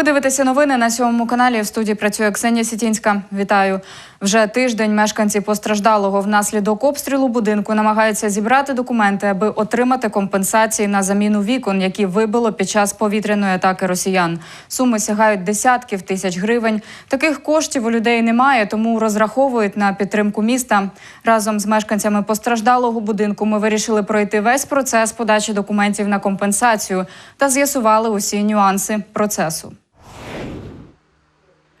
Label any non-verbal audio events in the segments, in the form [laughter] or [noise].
Ви дивитеся новини на сьомому каналі. В студії працює Ксенія Сітінська. Вітаю. Вже тиждень мешканці постраждалого внаслідок обстрілу будинку намагаються зібрати документи, аби отримати компенсації на заміну вікон, які вибило під час повітряної атаки росіян. Суми сягають десятків тисяч гривень. Таких коштів у людей немає, тому розраховують на підтримку міста. Разом з мешканцями постраждалого будинку ми вирішили пройти весь процес подачі документів на компенсацію та з'ясували усі нюанси процесу.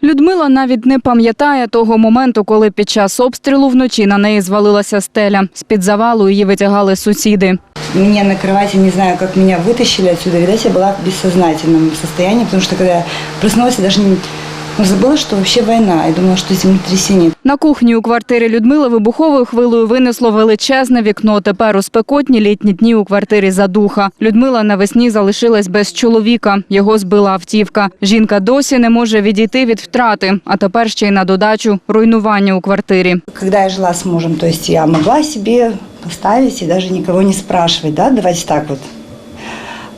Людмила навіть не пам'ятає того моменту, коли під час обстрілу вночі на неї звалилася стеля. З-під завалу її витягали сусіди. Меня на кровати, не знаю, как меня вытащили отсюда. Видать, я была в бессознательном состоянии, потому что когда я проснулась, я даже не забыла, что вообще война. Я думала, что землетрясение. На кухні у квартирі Людмили вибуховою хвилею винесло величезне вікно. Тепер у спекотні літні дні у квартирі задуха. Людмила навесні залишилась без чоловіка. Його збила автівка. Жінка досі не може відійти від втрати, а тепер ще й на додачу руйнування у квартирі. Когда я жила с мужем, то есть я могла себе поставить и даже никого не спрашивать, да, давайте так вот.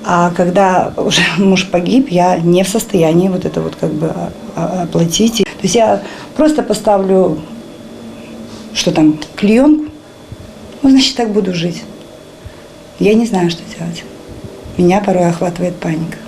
А когда уже [laughs] муж погиб, я не в состоянии вот это вот как бы а, а, оплатить. То есть я просто поставлю, что там, клеенку, ну, значит, так буду жить. Я не знаю, что делать. Меня порой охватывает паника.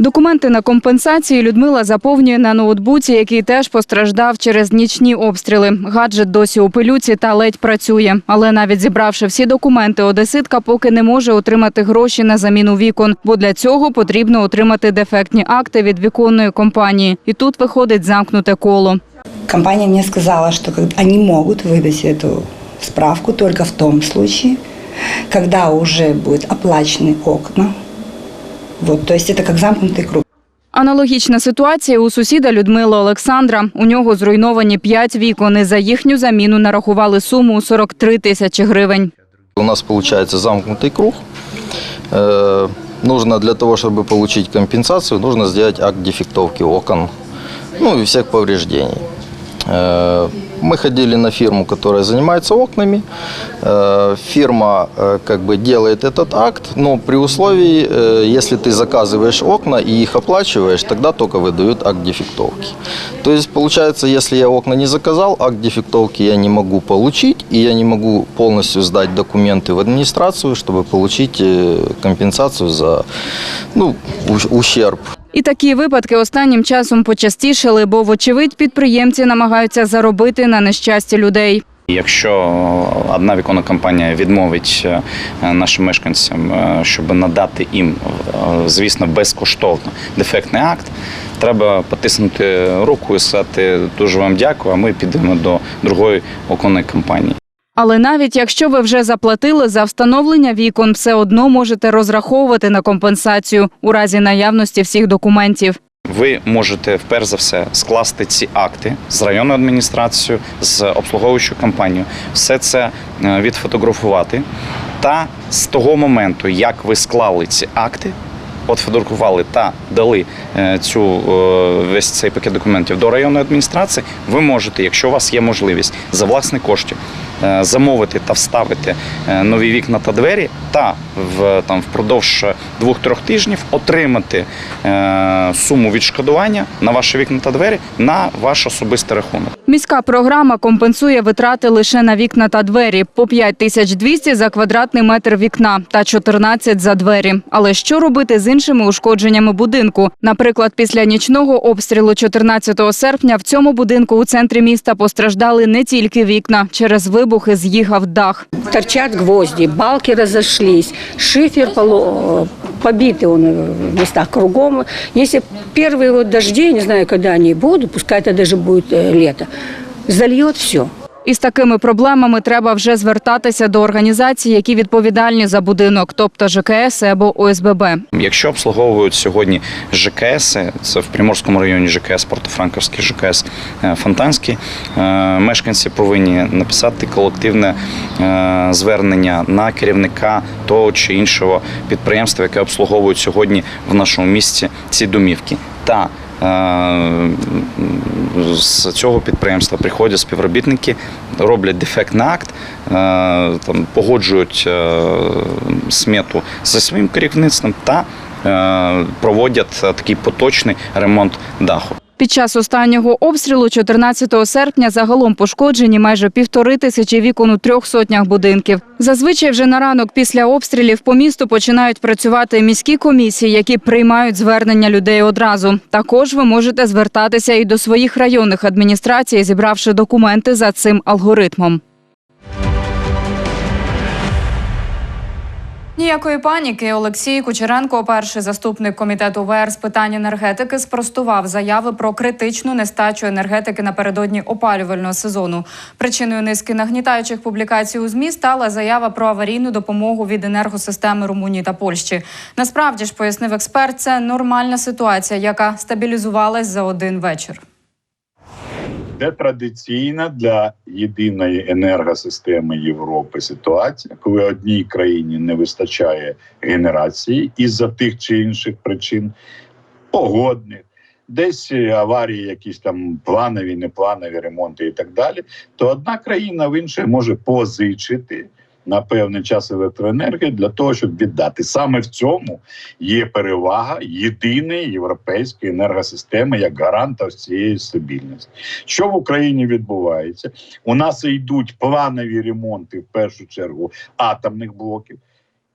Документи на компенсації Людмила заповнює на ноутбуці, який теж постраждав через нічні обстріли. Гаджет досі у пилюці та ледь працює. Але навіть зібравши всі документи, одеситка поки не може отримати гроші на заміну вікон, бо для цього потрібно отримати дефектні акти від віконної компанії. І тут виходить замкнуте коло. Компания мне сказала, что как- они могут выдать эту справку только в том случае, когда уже будут оплачены окна. Вот, то есть это как замкнутый круг. Аналогічна ситуація у сусіда Людмила Олександра. У нього зруйновані п'ять вікон. І за їхню заміну нарахували суму у 43 тисячі гривень. У нас получается замкнутый круг. Э, Нужно для того, чтобы получить компенсацию, нужно сделать акт дефектовки окон, ну и всех повреждений. Э, Мы ходили на фирму, которая занимается окнами. Э, Фирма э, как бы делает этот акт, но при условии, э, если ты заказываешь окна и их оплачиваешь, тогда только выдают акт дефектовки. То есть получается, если я окна не заказал, акт дефектовки я не могу получить, и я не могу полностью сдать документы в администрацию, чтобы получить компенсацию за ну, ущерб. І такі випадки останнім часом почастішали, бо, вочевидь, підприємці намагаються заробити на нещасті людей. Якщо одна віконна компанія відмовить е, нашим мешканцям, е, щоб надати їм, е, звісно, безкоштовно дефектний акт, треба потиснути руку і сказати дуже вам дякую, а ми підемо до другої оконної компанії. Але навіть якщо ви вже заплатили за встановлення вікон, все одно можете розраховувати на компенсацію у разі наявності всіх документів. Ви можете перш за все скласти ці акти з районною адміністрацією, з обслуговуючою компанією, все це е, відфотографувати. Та з того моменту, як ви склали ці акти, от фотографували та дали е, цю е, весь цей пакет документів до районної адміністрації, ви можете, якщо у вас є можливість за власні кошти, замовити та вставити е, нові вікна та двері, та в там впродовж двох-трьох тижнів отримати е, суму відшкодування на ваші вікна та двері на ваш особистий рахунок. Міська програма компенсує витрати лише на вікна та двері по 5200 за квадратний метр вікна та 14 за двері. Але що робити з іншими ушкодженнями будинку? Наприклад, після нічного обстрілу 14 серпня в цьому будинку у центрі міста постраждали не тільки вікна. Через вибухи з'їхав дах. торчат гвозди, балки разошлись, шифер поло- побитый он в местах кругом. Если первые вот дожди, я не знаю, когда они будут, пускай это даже будет э, лето, зальет все. Із такими проблемами треба вже звертатися до організацій, які відповідальні за будинок, тобто ЖКС або ОСББ. Якщо обслуговують сьогодні ЖКС, це в Приморському районі ЖКС, Портофранківський ЖКС, е, Фонтанський, е, мешканці повинні написати колективне е, звернення на керівника того чи іншого підприємства, яке обслуговують сьогодні в нашому місті ці домівки. Та з цього підприємства приходять співробітники, роблять дефектний акт, там, погоджують е, смету зі своїм керівництвом та е, проводять е, такий поточний ремонт даху. Під час останнього обстрілу 14 серпня загалом пошкоджені майже півтори тисячі вікон у трьох сотнях будинків. Зазвичай вже на ранок після обстрілів по місту починають працювати міські комісії, які приймають звернення людей одразу. Також ви можете звертатися і до своїх районних адміністрацій, зібравши документи за цим алгоритмом. Ніякої паніки Олексій Кучеренко, перший заступник комітету ВР з питань енергетики, спростував заяви про критичну нестачу енергетики напередодні опалювального сезону. Причиною низки нагнітаючих публікацій у змі стала заява про аварійну допомогу від енергосистеми Румунії та Польщі. Насправді ж пояснив експерт, це нормальна ситуація, яка стабілізувалась за один вечір. Це традиційна для єдиної енергосистеми Європи ситуація, коли одній країні не вистачає генерації із-за тих чи інших причин погодних, десь аварії, якісь там планові, непланові ремонти і так далі. То одна країна в іншій може позичити на певний час електроенергії для того, щоб віддати. Саме в цьому є перевага єдиної європейської енергосистеми як гаранта цієї стабільності. Що в Україні відбувається? У нас йдуть планові ремонти в першу чергу атомних блоків.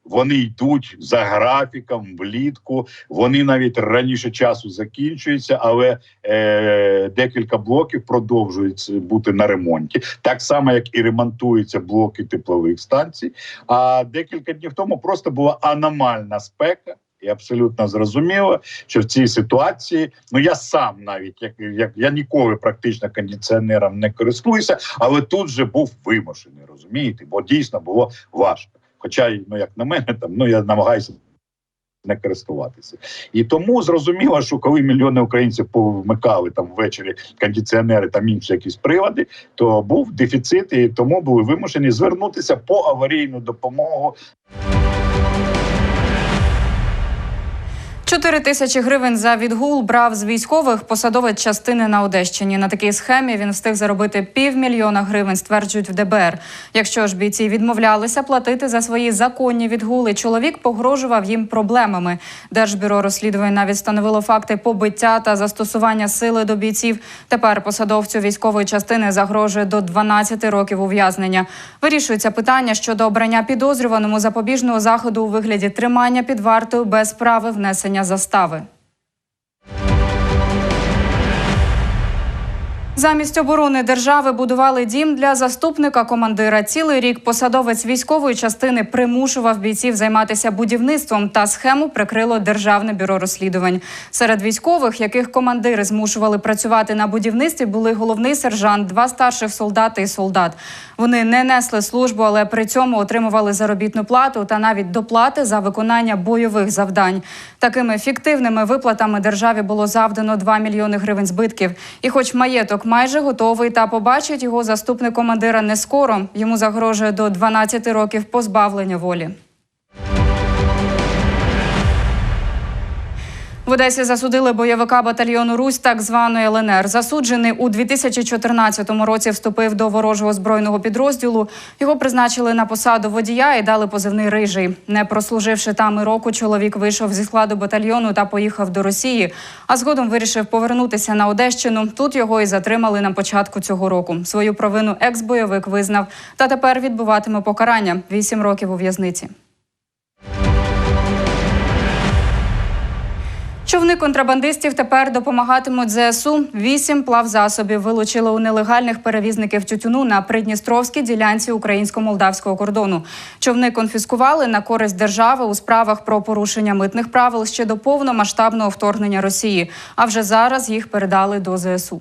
Вони йдуть за графіком влітку. Вони навіть раніше часу закінчуються, але е, декілька блоків продовжують бути на ремонті, так само як і ремонтуються блоки теплових станцій. А декілька днів тому просто була аномальна спека. І абсолютно зрозуміло, що в цій ситуації, ну я сам навіть як, як я ніколи практично кондиціонером не користуюся, але тут же був вимушений, розумієте, бо дійсно було важко. Хоча, ну як на мене, там ну я намагаюся не користуватися. І тому зрозуміло, що коли мільйони українців повмикали там ввечері кондиціонери там інші якісь прилади, то був дефіцит, і тому були вимушені звернутися по аварійну допомогу 4 тисячі гривень за відгул брав з військових посадовець частини на Одещині. На такій схемі він встиг заробити півмільйона гривень, стверджують в ДБР. Якщо ж бійці відмовлялися платити за свої законні відгули, чоловік погрожував їм проблемами. Держбюро розслідувань навіть встановило факти побиття та застосування сили до бійців. Тепер посадовцю військової частини загрожує до 12 років ув'язнення. Вирішується питання щодо обрання підозрюваному запобіжного заходу у вигляді тримання під вартою без права внесення застави. Замість оборони держави будували дім для заступника командира. Цілий рік посадовець військової частини примушував бійців займатися будівництвом та схему прикрило державне бюро розслідувань. Серед військових, яких командири змушували працювати на будівництві, були головний сержант, два старших солдати і солдат. Вони не несли службу, але при цьому отримували заробітну плату та навіть доплати за виконання бойових завдань. Такими фіктивними виплатами державі було завдано 2 мільйони гривень збитків. І, хоч маєток майже готовий, та побачить його заступник командира не скоро. Йому загрожує до 12 років позбавлення волі. В Одесі засудили бойовика батальйону Русь так званої ЛНР. Засуджений у 2014 році вступив до ворожого збройного підрозділу. Його призначили на посаду водія і дали позивний рижий. Не прослуживши там і року, чоловік вийшов зі складу батальйону та поїхав до Росії. А згодом вирішив повернутися на Одещину. Тут його і затримали на початку цього року. Свою провину екс-бойовик визнав та тепер відбуватиме покарання вісім років у в'язниці. Човни контрабандистів тепер допомагатимуть ЗСУ. Вісім плавзасобів вилучили у нелегальних перевізників тютюну на придністровській ділянці українсько-молдавського кордону. Човни конфіскували на користь держави у справах про порушення митних правил ще до повномасштабного вторгнення Росії. А вже зараз їх передали до ЗСУ.